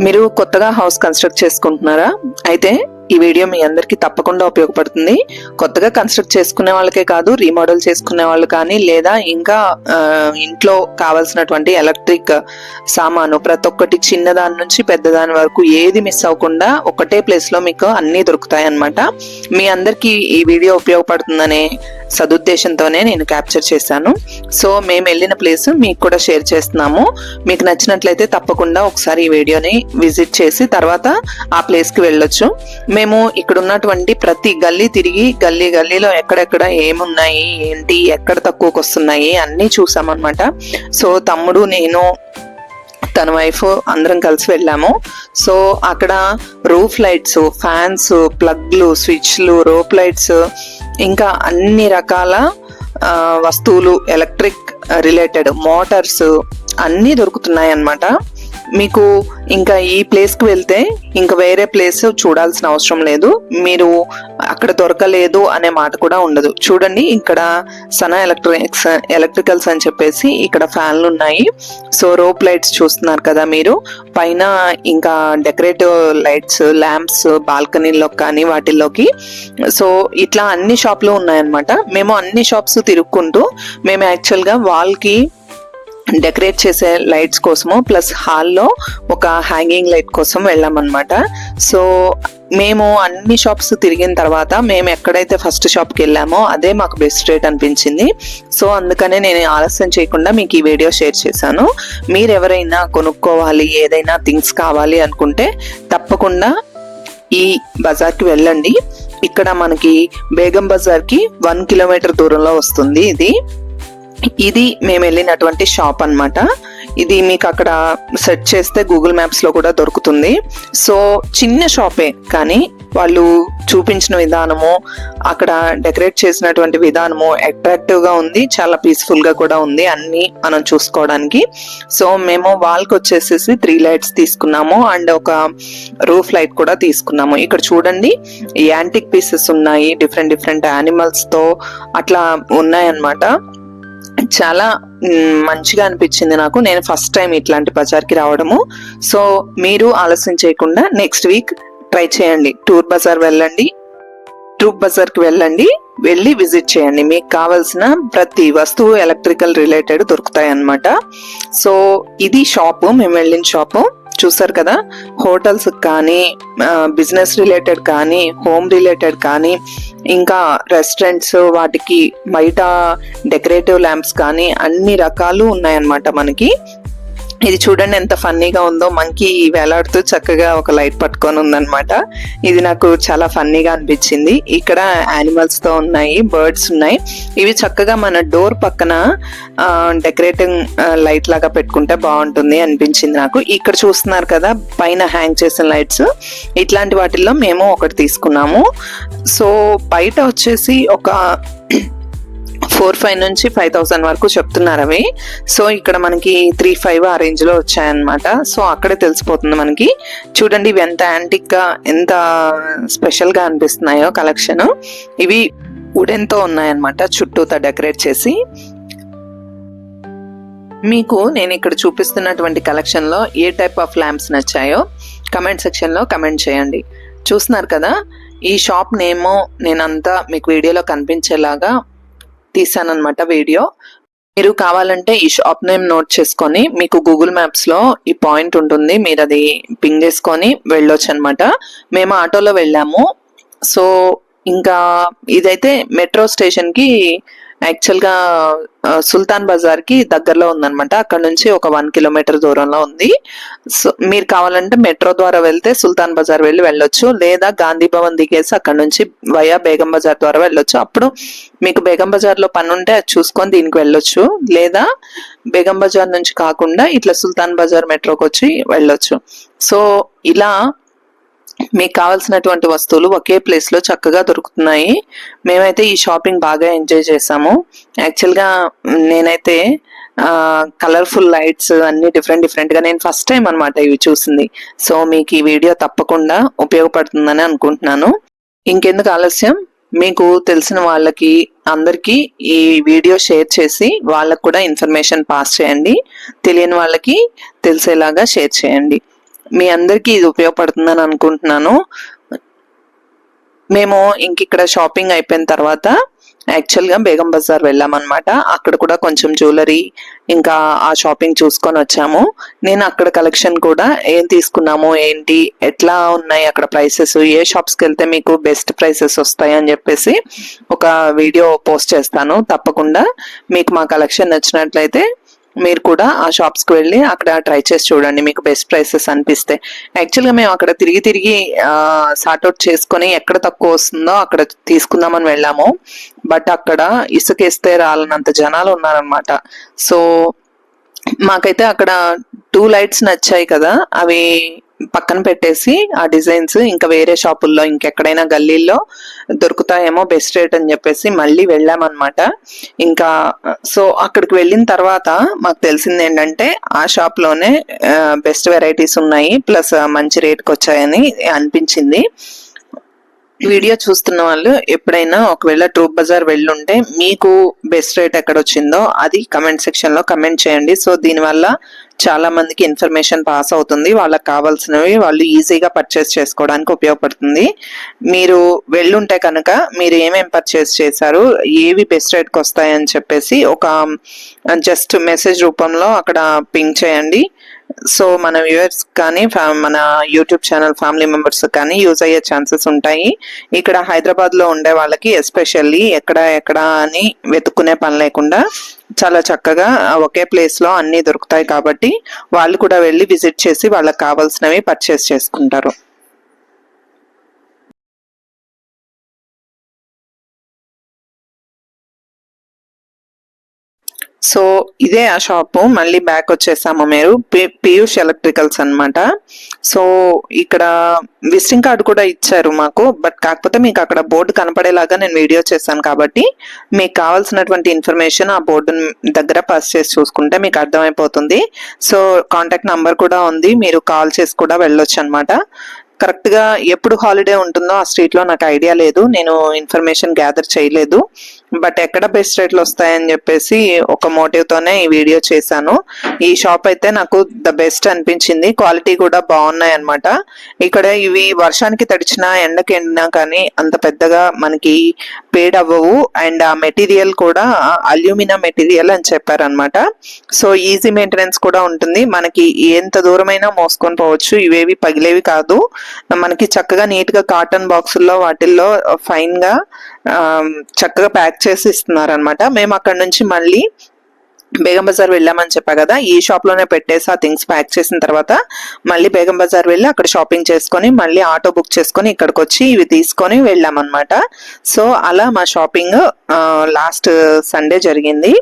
మీరు కొత్తగా house construct చేసుకుంటున్నారా? అయితే ఈ వీడియో మీ అందరికీ తప్పకుండా ఉపయోగపడుతుంది. కొత్తగా కన్స్ట్రక్ట్ చేసుకునే వాళ్ళకే కాదు రీమోడల్ చేసుకునే వాళ్ళు కానీ లేదా ఇంకా ఇంట్లో కావాల్సినటువంటి ఎలక్ట్రిక్ సామాను ప్రతి ఒక్కటి చిన్నదాని నుంచి పెద్దదాని వరకు ఏది మిస్ అవ్వకుండా ఒకటే ప్లేస్లో మీకు అన్నీ దొరుకుతాయి అన్నమాట మీ అందరికీ ఈ వీడియో ఉపయోగపడుతుందనే సదుద్దేశంతోనే నేను క్యాప్చర్ చేశాను. సో మేము వెళ్ళిన ప్లేస్ మీకు కూడా షేర్ చేస్తున్నాము. మీకు నచ్చినట్లయితే తప్పకుండా ఒకసారి ఈ వీడియోని విజిట్ చేసి తర్వాత ఆ ప్లేస్కి వెళ్ళొచ్చు. మేము మేము ఇక్కడ ఉన్నటువంటి ప్రతి గల్లీ తిరిగి గల్లీ గల్లీలో ఎక్కడెక్కడ ఏమున్నాయి ఏంటి ఎక్కడ తక్కువకి వస్తున్నాయి అన్నీ చూసామన్నమాట. సో తమ్ముడు నేను తన వైఫ్ అందరం కలిసి వెళ్ళాము. సో అక్కడ రూఫ్ లైట్స్ ఫ్యాన్స్ ప్లగ్లు స్విచ్లు రోప్ లైట్స్ ఇంకా అన్ని రకాల వస్తువులు ఎలక్ట్రిక్ రిలేటెడ్ మోటార్స్ అన్నీ దొరుకుతున్నాయి అన్నమాట మీకు ఇంకా ఈ ప్లేస్కి వెళ్తే ఇంకా వేరే ప్లేస్ చూడాల్సిన అవసరం లేదు. మీరు అక్కడ దొరకలేదు అనే మాట కూడా ఉండదు. చూడండి ఇక్కడ సనా ఎలక్ట్రానిక్స్ ఎలక్ట్రికల్స్ అని చెప్పేసి ఇక్కడ ఫ్యాన్లు ఉన్నాయి. సో రోప్ లైట్స్ చూస్తున్నారు కదా మీరు. పైన ఇంకా డెకరేటివ్ లైట్స్ ల్యాంప్స్ బాల్కనీలో కానీ వాటిల్లోకి. సో ఇట్లా అన్ని షాప్లు ఉన్నాయన్నమాట. మేము అన్ని షాప్స్ తిరుక్కుంటూ మేము యాక్చువల్గా వాల్కి డెకరేట్ చేసే లైట్స్ కోసము ప్లస్ హాల్లో ఒక హ్యాంగింగ్ లైట్ కోసం వెళ్ళామన్నమాట. సో మేము అన్ని షాప్స్ తిరిగిన తర్వాత మేము ఎక్కడైతే ఫస్ట్ షాప్కి వెళ్ళామో అదే మాకు బెస్ట్ రేట్ అనిపించింది. సో అందుకనే నేను ఆలస్యం చేయకుండా మీకు ఈ వీడియో షేర్ చేశాను. మీరు ఎవరైనా కొనుక్కోవాలి ఏదైనా థింగ్స్ కావాలి అనుకుంటే తప్పకుండా ఈ బజార్కి వెళ్ళండి. ఇక్కడ మనకి బేగం బజార్కి వన్ కిలోమీటర్ దూరంలో వస్తుంది ఇది. ఇది మేము వెళ్ళినటువంటి షాప్ అన్నమాట. ఇది మీకు అక్కడ సెర్చ్ చేస్తే గూగుల్ మ్యాప్స్లో కూడా దొరుకుతుంది. సో చిన్న షాపే కానీ వాళ్ళు చూపించిన విధానము అక్కడ డెకరేట్ చేసినటువంటి విధానము అట్రాక్టివ్గా ఉంది చాలా పీస్ఫుల్గా కూడా ఉంది అన్ని మనం చూసుకోవడానికి. సో మేము వాల్కి వచ్చేసేసి త్రీ లైట్స్ తీసుకున్నాము అండ్ ఒక రూఫ్ లైట్ కూడా తీసుకున్నాము. ఇక్కడ చూడండి యాంటిక్ పీసెస్ ఉన్నాయి డిఫరెంట్ డిఫరెంట్ యానిమల్స్తో అట్లా ఉన్నాయన్నమాట. చాలా మంచిగా అనిపించింది నాకు. నేను ఫస్ట్ టైం ఇట్లాంటి బజార్కి రావడము. సో మీరు ఆలస్యం చేయకుండా నెక్స్ట్ వీక్ ట్రై చేయండి. టూర్ బజార్ వెళ్ళండి. ట్రూప్ బజార్కి వెళ్ళండి. వెళ్ళి విజిట్ చేయండి. మీకు కావాల్సిన ప్రతి వస్తువు ఎలక్ట్రికల్ రిలేటెడ్ దొరుకుతాయి అన్నమాట సో ఇది షాపు. మేము వెళ్ళిన షాపు. చూసారు కదా? హోటల్స్ కానీ బిజినెస్ రిలేటెడ్ కానీ హోమ్ రిలేటెడ్ కానీ ఇంకా రెస్టారెంట్స్ వాటికి బయట డెకరేటివ్ ల్యాంప్స్ కానీ అన్ని రకాలు ఉన్నాయన్నమాట మనకి. ఇది చూడండి ఎంత ఫన్నీగా ఉందో. మంకీ వేలాడుతూ చక్కగా ఒక లైట్ పట్టుకొని ఉందన్నమాట. ఇది నాకు చాలా ఫన్నీగా అనిపించింది. ఇక్కడ యానిమల్స్తో ఉన్నాయి బర్డ్స్ ఉన్నాయి. ఇవి చక్కగా మన డోర్ పక్కన డెకరేటింగ్ లైట్ లాగా పెట్టుకుంటే బాగుంటుంది అనిపించింది నాకు. ఇక్కడ చూస్తున్నారు కదా పైన హ్యాంగ్ చేసిన లైట్స్ ఇట్లాంటి వాటిల్లో మేము ఒకటి తీసుకున్నాము. సో బయట వచ్చేసి ఒక ఫోర్ ఫైవ్ నుంచి ఫైవ్ థౌసండ్ వరకు చెప్తున్నారు అవి. సో ఇక్కడ మనకి త్రీ ఫైవ్ ఆ రేంజ్లో వచ్చాయన్నమాట. సో అక్కడే తెలిసిపోతుంది మనకి. చూడండి ఇవి ఎంత యాంటిక్గా ఎంత స్పెషల్గా అనిపిస్తున్నాయో కలెక్షన్. ఇవి వుడెన్తో ఉన్నాయన్నమాట చుట్టూతా డెకరేట్ చేసి. మీకు నేను ఇక్కడ చూపిస్తున్నటువంటి కలెక్షన్లో ఏ టైప్ ఆఫ్ ల్యాంప్స్ నచ్చాయో కమెంట్ సెక్షన్లో కమెంట్ చేయండి. చూస్తున్నారు కదా ఈ షాప్ నేమో నేనంతా మీకు వీడియోలో కనిపించేలాగా తీసానమాట వీడియో. మీరు కావాలంటే ఈ షాప్ నేమ్ నోట్ చేసుకొని మీకు గూగుల్ మ్యాప్స్లో ఈ పాయింట్ ఉంటుంది మీరు అది పింగ్ చేసుకొని వెళ్ళొచ్చు అనమాట మేము ఆటోలో వెళ్ళాము. సో ఇంకా ఇదైతే మెట్రో స్టేషన్కి యాక్చువల్గా సుల్తాన్ బజార్కి దగ్గరలో ఉందన్నమాట. అక్కడ నుంచి ఒక వన్ కిలోమీటర్ దూరంలో ఉంది. సో మీరు కావాలంటే మెట్రో ద్వారా వెళ్తే సుల్తాన్ బజార్ వెళ్ళి వెళ్ళొచ్చు. లేదా గాంధీ భవన్ దిగేసి అక్కడ నుంచి వయా బేగం బజార్ ద్వారా వెళ్ళొచ్చు. అప్పుడు మీకు బేగం బజార్లో పని ఉంటే అది చూసుకొని దీనికి వెళ్ళొచ్చు. లేదా బేగం బజార్ నుంచి కాకుండా ఇట్లా సుల్తాన్ బజార్ మెట్రోకి వచ్చి వెళ్ళొచ్చు. సో ఇలా మీకు కావాల్సినటువంటి వస్తువులు ఒకే ప్లేస్లో చక్కగా దొరుకుతున్నాయి. మేమైతే ఈ షాపింగ్ బాగా ఎంజాయ్ చేసాము. యాక్చువల్గా నేనైతే కలర్ఫుల్ లైట్స్ అన్ని డిఫరెంట్ డిఫరెంట్గా నేను ఫస్ట్ టైం అనమాట ఇవి చూసింది. సో మీకు ఈ వీడియో తప్పకుండా ఉపయోగపడుతుందని అనుకుంటున్నాను. ఇంకెందుకు ఆలస్యం? మీకు తెలిసిన వాళ్ళకి అందరికీ ఈ వీడియో షేర్ చేసి వాళ్ళకు కూడా ఇన్ఫర్మేషన్ పాస్ చేయండి. తెలియని వాళ్ళకి తెలిసేలాగా షేర్ చేయండి. మీ అందరికీ ఇది ఉపయోగపడుతుందని అనుకుంటున్నాను. మేము ఇంక ఇక్కడ షాపింగ్ అయిపోయిన తర్వాత యాక్చువల్గా బేగం బజార్ వెళ్ళామన్నమాట. అక్కడ కూడా కొంచెం జ్యువెలరీ ఇంకా ఆ షాపింగ్ చూసుకొని వచ్చాము. నేను అక్కడ కలెక్షన్ కూడా ఏం తీసుకున్నాము ఏంటి ఎట్లా ఉన్నాయి అక్కడ ప్రైసెస్ ఏ షాప్స్కి వెళ్తే మీకు బెస్ట్ ప్రైసెస్ వస్తాయి అని చెప్పేసి ఒక వీడియో పోస్ట్ చేస్తాను. తప్పకుండా మీకు మా కలెక్షన్ నచ్చినట్లయితే మీరు కూడా ఆ షాప్స్కి వెళ్ళి అక్కడ ట్రై చేసి చూడండి మీకు బెస్ట్ ప్రైసెస్ అనిపిస్తే. యాక్చువల్గా మేము అక్కడ తిరిగి తిరిగి సార్ట్అవుట్ చేసుకొని ఎక్కడ తక్కువ వస్తుందో అక్కడ తీసుకుందామని వెళ్ళాము. బట్ అక్కడ ఇసుకేస్తే రాలనంత జనాలు ఉన్నారనమాట సో మాకైతే అక్కడ టూ లైట్స్ నచ్చాయి కదా అవి పక్కన పెట్టేసి ఆ డిజైన్స్ ఇంకా వేరే షాపుల్లో ఇంకెక్కడైనా గల్లీల్లో దొరుకుతాయేమో బెస్ట్ రేట్ అని చెప్పేసి మళ్ళీ వెళ్ళామన్నమాట. ఇంకా సో అక్కడికి వెళ్ళిన తర్వాత మాకు తెలిసింది ఏంటంటే ఆ షాప్లోనే బెస్ట్ వెరైటీస్ ఉన్నాయి ప్లస్ మంచి రేట్కి వచ్చాయని అనిపించింది. వీడియో చూస్తున్న వాళ్ళు ఎప్పుడైనా ఒకవేళ ట్రూప్ బజార్ వెళ్ళుంటే మీకు బెస్ట్ రేట్ ఎక్కడ వచ్చిందో అది కమెంట్ సెక్షన్లో కమెంట్ చేయండి. సో దీనివల్ల చాలా మందికి ఇన్ఫర్మేషన్ పాస్ అవుతుంది. వాళ్ళకి కావాల్సినవి వాళ్ళు ఈజీగా పర్చేస్ చేసుకోవడానికి ఉపయోగపడుతుంది. మీరు వెళ్ళుంటే కనుక మీరు ఏమేమి పర్చేస్ చేశారు ఏవి బెస్ట్ రేట్కి వస్తాయని చెప్పేసి ఒక జస్ట్ మెసేజ్ రూపంలో అక్కడ పింక్ చేయండి. సో మన వ్యూవర్స్ కానీ ఫ్యా- మన యూట్యూబ్ ఛానల్ ఫ్యామిలీ మెంబర్స్ కానీ యూజ్ అయ్యే ఛాన్సెస్ ఉంటాయి. ఇక్కడ హైదరాబాద్లో ఉండే వాళ్ళకి ఎస్పెషల్లీ ఎక్కడ ఎక్కడ అని వెతుక్కునే పని లేకుండా చాలా చక్కగా ఒకే ప్లేస్లో అన్ని దొరుకుతాయి కాబట్టి వాళ్ళు కూడా వెళ్ళి విజిట్ చేసి వాళ్ళకి కావాల్సినవి పర్చేస్ చేసుకుంటారు. సో ఇదే ఆ షాపు. మళ్ళీ బ్యాక్ వచ్చేసాము మీరు. పీయూష్ ఎలక్ట్రికల్స్ అన్నమాట. సో ఇక్కడ విజిటింగ్ కార్డు కూడా ఇచ్చారు మాకు. బట్ కాకపోతే మీకు అక్కడ బోర్డు కనపడేలాగా నేను వీడియో చేశాను కాబట్టి మీకు కావాల్సినటువంటి ఇన్ఫర్మేషన్ ఆ బోర్డు దగ్గర పాస్ చేసి చూసుకుంటే మీకు అర్థమైపోతుంది. సో కాంటాక్ట్ నంబర్ కూడా ఉంది. మీరు కాల్ చేసి కూడా వెళ్ళొచ్చు అనమాట కరెక్ట్గా ఎప్పుడు హాలిడే ఉంటుందో ఆ స్ట్రీట్లో నాకు ఐడియా లేదు. నేను ఇన్ఫర్మేషన్ గ్యాదర్ చేయలేదు. బట్ ఎక్కడ బెస్ట్ రేట్లు వస్తాయని చెప్పేసి ఒక మోటివ్తోనే ఈ వీడియో చేశాను. ఈ షాప్ అయితే నాకు ద బెస్ట్ అనిపించింది. క్వాలిటీ కూడా బాగున్నాయి అనమాట ఇక్కడ ఇవి వర్షానికి తడిచినా ఎండకి ఎండినా కానీ అంత పెద్దగా మనకి పేడ్ అవ్వవు. అండ్ ఆ మెటీరియల్ కూడా అల్యూమినా మెటీరియల్ అని చెప్పారనమాట సో ఈజీ మెయింటెనెన్స్ కూడా ఉంటుంది. మనకి ఎంత దూరమైనా మోసుకొని పోవచ్చు. ఇవేవి పగిలేవి కాదు. మనకి చక్కగా నీట్గా కాటన్ బాక్సుల్లో వాటిల్లో ఫైన్గా చక్కగా ప్యాక్ చేసి ఇస్తున్నారు అనమాట మేము అక్కడ నుంచి మళ్ళీ బేగం బజార్ వెళ్ళామని చెప్పా కదా ఈ షాప్లోనే పెట్టేసి ఆ థింగ్స్ ప్యాక్ చేసిన తర్వాత మళ్ళీ బేగం బజార్ వెళ్ళి అక్కడ షాపింగ్ చేసుకొని మళ్ళీ ఆటో బుక్ చేసుకొని ఇక్కడికి వచ్చి ఇవి తీసుకొని వెళ్ళామన్నమాట. సో అలా మా షాపింగ్ లాస్ట్ సండే జరిగింది.